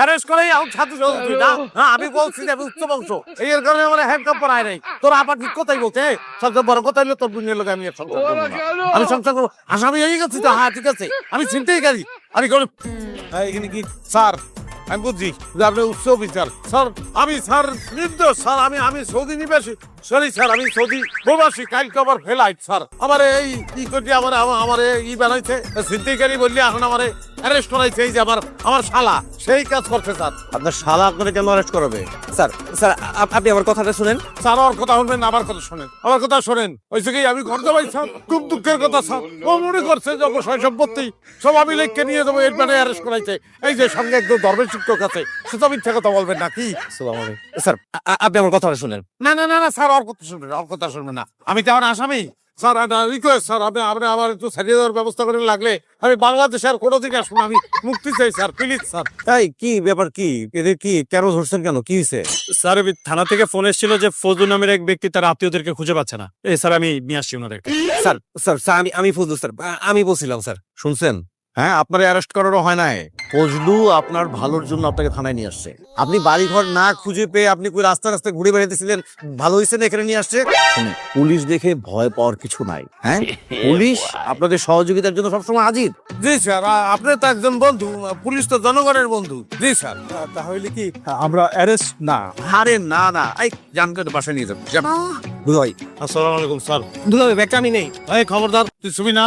Arrest করে এখন ছাত্র তুই না? হ্যাঁ আমি বলছি যে উচ্চ বংশ। এর কারণে আমার হ্যান্ড কাপ পরায় নাই। তোর আবার ঠিক কথাই বলছে সবচেয়ে বড় কথা হলো তোর দুনিয়ার লোক আমি সংসার। আমি সংসার করব। আসামি হয়ে গেছি তো হ্যাঁ ঠিক আছে। আমি চিনতেই গেছি আমি এখানে কি? স্যার আমি বুঝছি যে আপনি উচ্চ বিচার। স্যার আমি স্যার নির্দোষ স্যার আমি আমি সৌদি নিবাসী। সরি স্যার আমি সৌদি প্রবাসী কালকে আবার ফ্লাইট স্যার। আমার এই ই করছি আমার আমার- আমার ই বানাইছে। বললি এখন আমার অ্যারেস্ট করাইছে এই যে আমার আমার শালা সেই কাজ করছে স্যার। আপনার শালা আপনাকে কেন অ্যারেস্ট করাবে? স্যার স্যার আপনি আমার কথাটা শুনেন। স্যার ওর কথা শুনবেন আমার কথা শোনেন। আমার কথা শোনেন। ওইসে কি আমি ঘর যাবাই স্যার? খুব দুঃখের কথা স্যার। ও মনে করছে যে অবশ্যই সম্পত্তি সব আমি লেখকে নিয়ে যাব এর মানে অ্যারেস্ট করাইছে। এই যে সঙ্গে একদম ধর্মের শিক্ষক আছে। কথা বলবেন না কি? স্যার আপনি আমার কথাটা শুনেন। না না না না স্যার ওর কথা শুনবেন ওর কথা শুনবেন না। আমি আসামি। স্যার রিকোয়েস্ট স্যার আপনি আপনি আমার একটু ছাড়িয়ে দেওয়ার ব্যবস্থা করে লাগলে। আমি বাংলাদেশে আর কোনো দিকে আসব আমি মুক্তি চাই স্যার প্লিজ স্যার। তাই কি ব্যাপার কি? এদের কি কেন ধরছেন কেন? কি হয়েছে? স্যার থানা থেকে ফোন এসেছিল যে ফজলু নামের এক ব্যক্তি তার আত্মীয়দেরকে খুঁজে পাচ্ছে না। এই স্যার আমি নিয়ে আসছি ওনাদেরকে। স্যার স্যার স্যার আমি আমি ফজলু স্যার আমি বলছিলাম স্যার। শুনছেন? হ্যাঁ আপনার অ্যারেস্ট করারও হয় নাই। ফজলু আপনার ভালোর জন্য আপনাকে থানায় নিয়ে আসছে। আপনি বাড়ি ঘর না খুঁজে পেয়ে আপনি কই রাস্তা রাস্তায় ঘুরে বেড়াইতেছিলেন ভালো হয়েছে না এখানে নিয়ে আসছে? শুনুন, পুলিশ দেখে ভয় পাওয়ার কিছু নাই হ্যাঁ? পুলিশ আপনাদের সহযোগিতার জন্য সবসময় হাজির। জি স্যার আপনি তো একজন বন্ধু পুলিশ তো জনগণের বন্ধু। জি স্যার। তাহলে কি আমরা অ্যারেস্ট? না। আরে না না এই জানকে বাসায় নিয়ে যাবেন বুঝাই আসসালামু আলাইকুম স্যার। দুলাভাই ব্যাগটা আমি নেই। এই খবরদার তুই শুবি না।